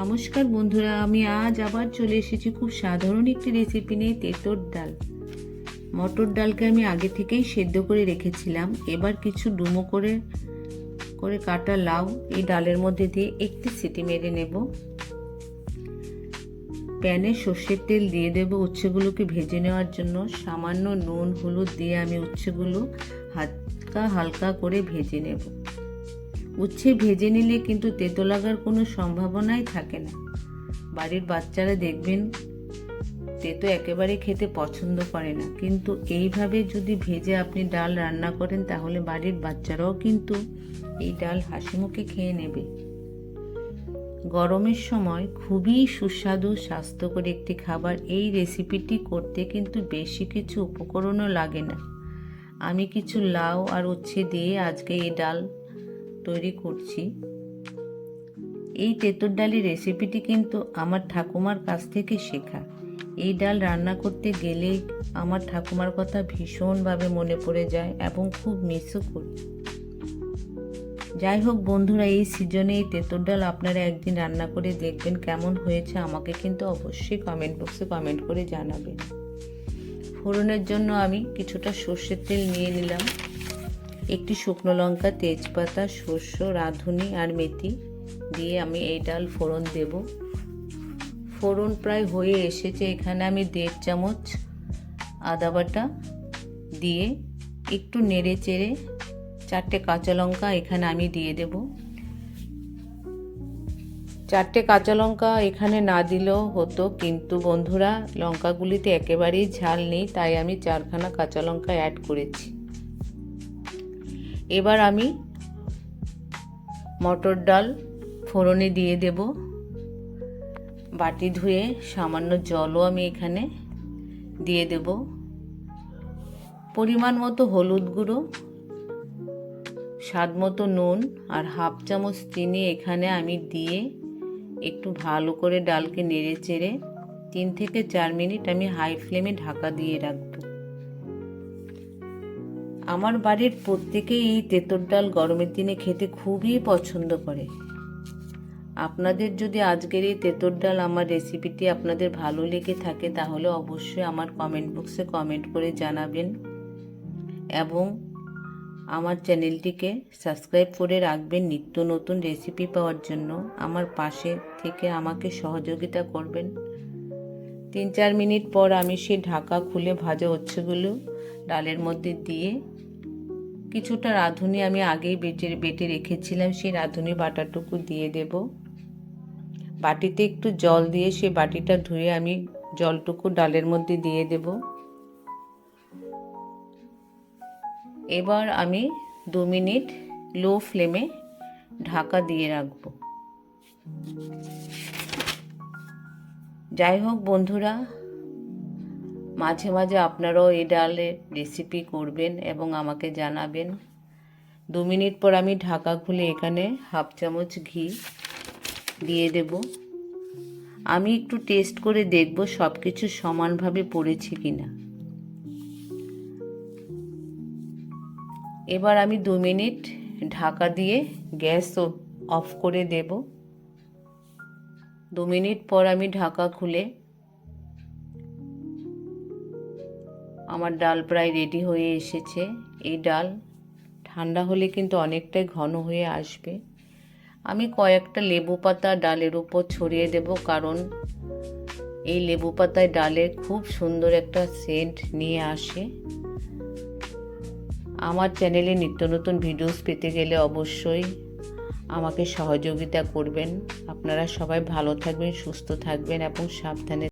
নমস্কার বন্ধুরা, আমি আজ আবার চলে এসেছি খুব সাধারণ একটি রেসিপি নিয়ে তেঁতোর ডাল। মটর ডালকে আমি আগে থেকেই সেদ্ধ করে রেখেছিলাম। এবার কিছু ডুমো করে করে কাটা লাউ এই ডালের মধ্যে দিয়ে একটি সিটি মেরে নেব। প্যানে সর্ষের তেল দিয়ে দেব উচ্ছেগুলোকে ভেজে নেওয়ার জন্য। সামান্য নুন, হলুদ দিয়ে আমি উচ্ছেগুলো হালকা হালকা করে ভেজে নেব। উচ্ছে ভেজে নিলে কিন্তু তেতো লাগার কোনো সম্ভাবনাই থাকে না। বাড়ির বাচ্চারা দেখবেন, তেতো একেবারে খেতে পছন্দ করে না। কিন্তু এইভাবে যদি ভেজে আপনি ডাল রান্না করেন, তাহলে বাড়ির বাচ্চারাও কিন্তু এই ডাল হাসি মুখে খেয়ে নেবে। গরমের সময় খুবই সুস্বাদু, স্বাস্থ্যকর একটি খাবার। এই রেসিপিটি করতে কিন্তু বেশি কিছু উপকরণও লাগে না। আমি কিছু লাউ আর উচ্ছে দিয়ে আজকে এই ডাল তৈরি করছি। এই তেঁতুর ডালের রেসিপিটি কিন্তু আমার ঠাকুমার কাছ থেকে শেখা। এই ডাল রান্না করতে গেলে আমার ঠাকুমার কথা ভীষণভাবে মনে পড়ে যায় এবং খুব মিসও করি। যাই হোক বন্ধুরা, এই সিজনে এই তেঁতুর ডাল আপনারা একদিন রান্না করে দেখবেন কেমন হয়েছে। আমাকে কিন্তু অবশ্যই কমেন্ট বক্সে কমেন্ট করে জানাবেন। ফোড়নের জন্য আমি কিছুটা সর্ষের তেল নিয়ে নিলাম। একটি শুকনো লঙ্কা, তেজপাতা শস্য রাঁধুনি আর মেথি দিয়ে আমি এই ডাল ফোড়ন দেব। ফোড়ন প্রায় হয়ে এসেছে। এখানে আমি দেড় চামচ আদা বাটা দিয়ে একটু নেড়ে চেড়ে চারটে কাঁচা লঙ্কা এখানে আমি দিয়ে দেব। চারটে কাঁচা লঙ্কা এখানে না দিলেও হতো, কিন্তু বন্ধুরা লঙ্কাগুলিতে একেবারেই ঝাল নেই, তাই আমি চারখানা কাঁচা লঙ্কা অ্যাড করেছি। এবার আমি মটর ডাল ফোড়নে দিয়ে দেব। বাটি ধুয়ে সামান্য জলও আমি এখানে দিয়ে দেব। পরিমাণ মতো হলুদ গুঁড়ো, স্বাদ মতো নুন আর হাফ চামচ চিনি এখানে আমি দিয়ে একটু ভালো করে ডালকে নেড়ে চেড়ে তিন থেকে চার মিনিট আমি হাই ফ্লেমে ঢাকা দিয়ে রাখব। আমার বাড়ির প্রত্যেকেই এই তেঁতর ডাল গরমের দিনে খেতে খুবই পছন্দ করে। আপনাদের যদি আজকের এই তেঁতর ডাল আমার রেসিপিটি আপনাদের ভালো লেগে থাকে, তাহলে অবশ্যই আমার কমেন্ট বক্সে কমেন্ট করে জানাবেন এবং আমার চ্যানেলটিকে সাবস্ক্রাইব করে রাখবেন নিত্য নতুন রেসিপি পাওয়ার জন্য। আমার পাশে থেকে আমাকে সহযোগিতা করবেন। তিন চার মিনিট পর আমি সেই ঢাকা খুলে ভাজা হচ্ছেগুলো ডালের মধ্যে দিয়ে কিছুটা রাঁধুনি আমি আগেই বেটে বেটে রেখেছিলাম, সেই রাঁধুনি বাটাটুকু দিয়ে দেব। বাটিতে একটু জল দিয়ে সেই বাটিটা ধুয়ে আমি জলটুকু ডালের মধ্যে দিয়ে দেব। এবার আমি দু মিনিট লো ফ্লেমে ঢাকা দিয়ে রাখব। যাই হোক বন্ধুরা মাঝে মাঝে আপনারাও এই ডালের রেসিপি করবেন এবং আমাকে জানাবেন। দু মিনিট পর আমি ঢাকা খুলে এখানে হাফ চামচ ঘি দিয়ে দেব। আমি একটু টেস্ট করে দেখব সব কিছু সমানভাবে পড়েছে কি না এবার আমি দু মিনিট ঢাকা দিয়ে গ্যাস অফ করে দেব। দু মিনিট পর আমি ঢাকা খুলে আমার ডাল প্রায় রেডি হয়ে এসেছে। এই ডাল ঠান্ডা হলে কিন্তু অনেকটাই ঘন হয়ে আসবে। আমি কয়েকটা লেবু পাতা ডালের উপর ছড়িয়ে দেব কারণ এই লেবু পাতায় ডালে খুব সুন্দর একটা সেন্ট নিয়ে আসে। আমার চ্যানেলে নিত্য নতুন ভিডিওস পেতে গেলে অবশ্যই আমাকে সহযোগিতা করবেন। আপনারা সবাই ভালো থাকবেন, সুস্থ থাকবেন এবং সাবধানে